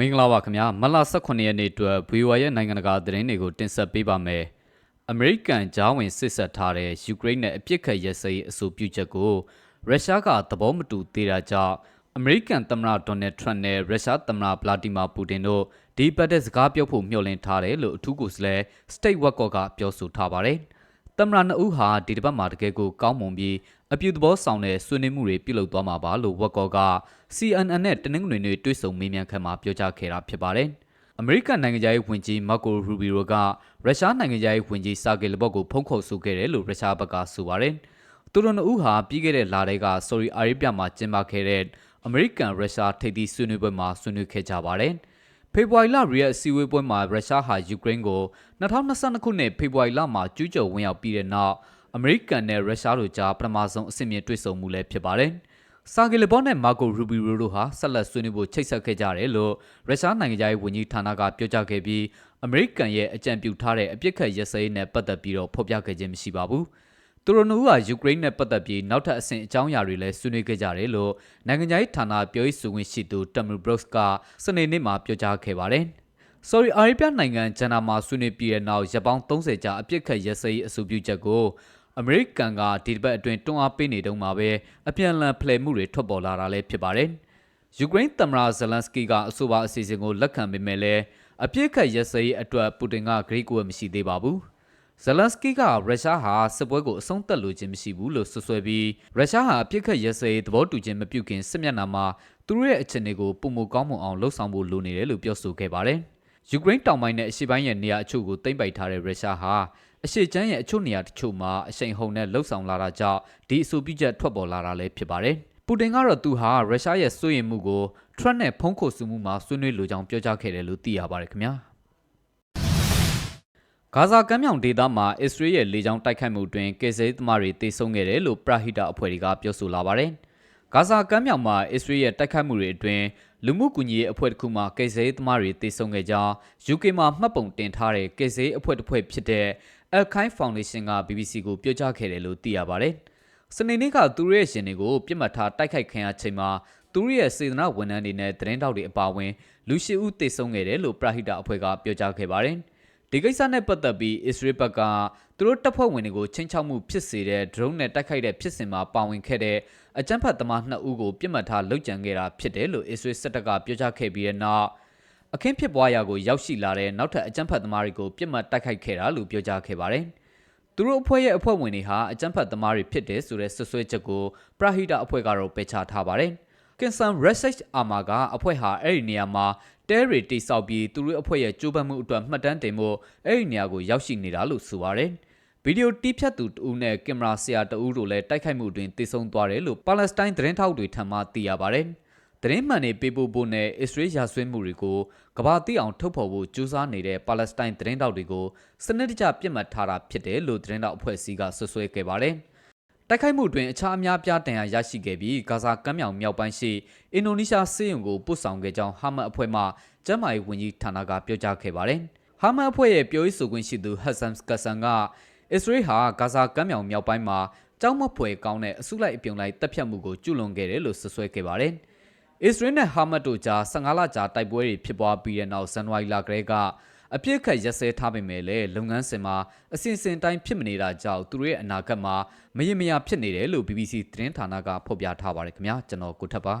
မင်္ဂလာပါခင်ဗျာမလ18ရက်နေ့အတွက် VOA ရဲ့နိုင်ငံတကာသတင်းတွေကိုတင်ဆက်ပေးပါမယ်အမေရိကန်ဂျားဝင်စစ်ဆက်ထားတဲ့ယူကရိန်းနဲ့အပြစ်ခတ်ရစရေးအဆိုပြုချက်ကိုရုရှားကသဘောမတူသေးတာကြောင့်အမေရိကန်သမ္မတဒေါ်နယ်ထရန့်နဲ့ရုရှားသမ္မတဗလာဒီမာပူတင်တို့ဒီပတ်တဲ့စကားပြောဖို့မျှော်လင့်ထားတယ်လို့အထူးကိုယ်စားလှယ်စတိတ်ဝက်ကော့ကပြောဆိုထားပါတယ် သမ္မတနှစ်ဦးဟာဒီတစ်ပတ်မှာတကယ်ကိုကောင်းမွန်ပြီးအပြုသဘောဆောင်တဲ့ဆွေးနွေးမှုတွေပြုလုပ်သွားမှာပါလို့ဝက်ကော့က CNN နဲ့တနင်္ဂနွေနေ့တွေ့ဆုံမေးမြန်းခန်းမှာပြောကြားခဲ့တာဖြစ်ပါတယ်။အမေရိကန်နိုင်ငံသားရေးဝန်ကြီးမာကိုရူဘီရိုကရုရှားနိုင်ငံသားရေးဝန်ကြီးစာဂေလဘော့ကိုဖုံးခုတ်ဆိုခဲ့တယ်လို့ရုရှားဘက်ကဆိုပါတယ်။သူတို့နှစ်ဦးဟာပြီးခဲ့တဲ့လတွေကဆော်ရီအာရေဗျမှာကျင်းပခဲ့တဲ့အမေရိကန်ရုရှားထိပ်သီးဆွေးနွေးပွဲမှာဆွေးနွေးခဲ့ကြပါတယ်။ ဖေဖော်ဝါရီလရီယက်အစည်းအဝေးပွဲမှာရုရှားဟာယူကရိန်းကို2022ခုနှစ်ဖေဖော်ဝါရီလမှာကျူးကျော်ဝင်ရောက်ပြီးတဲ့နောက်အမေရိကန်နဲ့ရုရှားတို့ကြားပထမဆုံးအဆင့်မြင့်တွေ့ဆုံမှုလည်းဖြစ်ပါတယ်။စာဂီလဘော့နဲ့မာကိုရူဘီရိုတို့ဟာဆက်လက်ဆွေးနွေးဖို့ချိတ်ဆက်ခဲ့ကြတယ်လို့ရုရှားနိုင်ငံသားရေးဝန်ကြီးဌာနကပြောကြားခဲ့ပြီးအမေရိကန်ရဲ့အကြံပြုထားတဲ့အပြစ်ခတ်ရစရေးနဲ့ပတ်သက်ပြီးတော့ဖော်ပြခဲ့ခြင်းမရှိပါဘူး။ သူတို့နှစ်ဦးဟာယူကရိန်းနဲ့ပတ်သက်ပြီးနောက်ထပ်အဆင့်အကြောင်းအရာတွေလည်းဆွေးနွေးခဲ့ကြတယ်လို့နိုင်ငံသားရေးဌာနပြောရေးဆိုခွင့်ရှိသူတမ်မူဘရုတ်ကစနေနေ့မှာပြောကြားခဲ့ပါတယ်။ Sorry အာရေဗျနိုင်ငံဂျန်နာမှာဆွေးနွေးပြီးတဲ့နောက်ရပ်ပေါင်း30ကြာအပြစ်ခတ်ရစရေးအဆိုပြုချက်ကိုအမေရိကန်ကဒီတစ်ပတ်အတွင်းတွန်းအားပေးနေတုန်းမှာပဲအပြန်အလှန်ဖလှယ်မှုတွေထွက်ပေါ်လာတာလည်းဖြစ်ပါတယ်။ယူကရိန်းသမ္မတဇလန်စကီကအဆိုပါအစီအစဉ်ကိုလက်ခံပေမဲ့လည်းအပြစ်ခတ်ရစရေးအတွက်ပူတင်ကဂရိကိုမရှိသေးပါဘူး။ ဇလန်စကီကရုရှားဟာစစ်ပွဲကိုအဆုံးသတ်လိုခြင်းမရှိဘူးလို့ဆွဆွဲပြီးရုရှားဟာအပြစ်ခတ်ရစရေးသဘောတူခြင်းမပြုခင်စစ်မျက်နှာမှာသူတို့ရဲ့အခြေအနေကိုပုံမကောင်းမွန်အောင်လှုံ့ဆော်ဖို့လိုနေတယ်လို့ပြောဆိုခဲ့ပါတယ်။ယူကရိန်းတောင်ပိုင်းနဲ့အရှေ့ပိုင်းရဲ့နေရာအချို့ကိုသိမ်းပိုက်ထားတဲ့ရုရှားဟာအရှိချမ်းရဲ့အချို့နေရာတချို့မှာအရှိန်ဟုန်နဲ့လှုပ်ဆောင်လာတာကြောင့်ဒီအဆိုပြုချက်ထွက်ပေါ်လာတာလည်းဖြစ်ပါတယ်။ပူတင်ကတော့သူဟာရုရှားရဲ့စိုးရိမ်မှုကိုထရန့်နဲ့ဖုံးခိုဆူမှုမှာဆွေးနွေးလိုကြောင်းပြောကြားခဲ့တယ်လို့သိရပါတယ်ခင်ဗျာ။ ဂါဇာကမ်းမြောင်ဒေသမှာအစ္စရေးရဲ့လေကြောင်းတိုက်ခိုက်မှုတွင်ကေဇေးသမားတွေတေဆုံးခဲ့တယ်လို့ပရာဟိတအဖွဲ့တွေကပြောဆိုလာပါတယ်။ဂါဇာကမ်းမြောင်မှာအစ္စရေးရဲ့တိုက်ခိုက်မှုတွေအတွင်းလူမှုကူညီရေးအဖွဲ့တစ်ခုမှကေဇေးသမားတွေတေဆုံးခဲ့ကြောင်း UK မှာမှတ်ပုံတင်ထားတဲ့ကေဇေးအဖွဲ့တစ်ဖွဲ့ဖြစ်တဲ့ Al-Khaim Foundation က BBC ကိုပြောကြားခဲ့တယ်လို့သိရပါတယ်။စနေနေ့ကသူတို့ရဲ့ရှင်တွေကိုပြစ်မှတ်ထားတိုက်ခိုက်ခံရချိန်မှာသူတို့ရဲ့စေတနာဝန်ထမ်းတွေနဲ့သတင်းတောက်တွေအပါအဝင်လူရှိဦးတေဆုံးခဲ့တယ်လို့ပရာဟိတအဖွဲ့ကပြောကြားခဲ့ပါတယ်။ ဒီကိစ္စနဲ့ပတ်သက်ပြီးအစ္စရေးဘက်ကသူတို့တပ်ဖွဲ့ဝင်တွေကိုချင်းချောက်မှုဖြစ်စေတဲ့ drone နဲ့တိုက်ခိုက်တဲ့ဖြစ်စဉ်မှာပါဝင်ခဲ့တဲ့အကြမ်းဖက်သမားနှစ်ဦးကိုပြစ်မှတ်ထားလုပ်ကြံခဲ့တာဖြစ်တယ်လို့အစ္စရေးစစ်တပ်ကပြောကြားခဲ့ပြီးတဲ့နောက်အခင်းဖြစ်ပွားရာကိုရောက်ရှိလာတဲ့နောက်ထပ်အကြမ်းဖက်သမားတွေကိုပြစ်မှတ်တိုက်ခိုက်ခဲ့တာလို့ပြောကြားခဲ့ပါတယ်။သူတို့အဖွဲ့ရဲ့အဖွဲ့ဝင်တွေဟာအကြမ်းဖက်သမားတွေဖြစ်တယ်ဆိုတဲ့ဆွဆွဲချက်ကိုပရာဟိတအဖွဲ့ကတော့ပယ်ချထားပါတယ်။ Kinsan Research Armor ကအဖွဲ့ဟာအဲ့ဒီနေရာမှာတဲရီတိဆောက်ပြီးသူတို့အဖွဲ့ရဲ့ကြိုးပမ်းမှုအတွက်မှတ်တမ်းတင်ဖို့အဲ့ဒီနေရာကိုရောက်ရှိနေတာလို့ဆိုပါတယ်။ဗီဒီယိုတီးဖြတ်သူတဦးနဲ့ကင်မရာဆရာတဦးတို့လည်းတိုက်ခိုက်မှုတွင်တေဆုံးသွားတယ်လို့ပါလက်စတိုင်းသတင်းထောက်တွေထံမှသိရပါတယ်။သတင်းမှန်တွေပေးပို့ဖို့နဲ့အစ္စရေးရာဆွေးမှုတွေကိုကဘာတိအောင်ထုတ်ဖော်ဖို့ကြိုးစားနေတဲ့ပါလက်စတိုင်းသတင်းတောက်တွေကိုစနစ်တကျပြစ်မှတ်ထားတာဖြစ်တယ်လို့သတင်းတောက်အဖွဲ့အစည်းကဆွဆွဲခဲ့ပါတယ်။ တိုက်ခိုက်မှုတွင်အခြားအများပြားတန်ရာရရှိခဲ့ပြီးဂါဇာကမ်းမြောင်မြောက်ပိုင်းရှိအင်ဒိုနီးရှားစစ်ရုံကိုပို့ဆောင်ခဲ့ကြောင်းဟာမတ်အဖွဲ့မှကျန်းမာရေးဝန်ကြီးဌာနကပြောကြားခဲ့ပါတယ်။ဟာမတ်အဖွဲ့ရဲ့ပြောရေးဆိုခွင့်ရှိသူဟက်ဆန်ကဆန်ကအစ္စရေးဟာဂါဇာကမ်းမြောင်မြောက်ပိုင်းမှာကြောက်မဖွယ်ကောင်းတဲ့အစုလိုက်အပြုံလိုက်တပ်ဖြတ်မှုကိုကျူးလွန်ခဲ့တယ်လို့ဆွဆွဲခဲ့ပါတယ်။အစ္စရေးနဲ့ဟာမတ်တို့ကြား15လကြာတိုက်ပွဲတွေဖြစ်ပွားပြီးတဲ့နောက်ဇန်နဝါရီလကတည်းက အပြစ်ခတ်ရက်စဲထားပေမဲ့လည်းလုပ်ငန်းစဉ်မှာအစဉ်စဉ်တိုင်းဖြစ်မနေတာကြောင့်သူတို့ရဲ့အနာဂတ်မှာမရင်မရဖြစ်နေတယ်လို့ BBC သတင်းဌာနကဖော်ပြထားပါတယ်ခင်ဗျာကျွန်တော်ကိုထပ်ပါ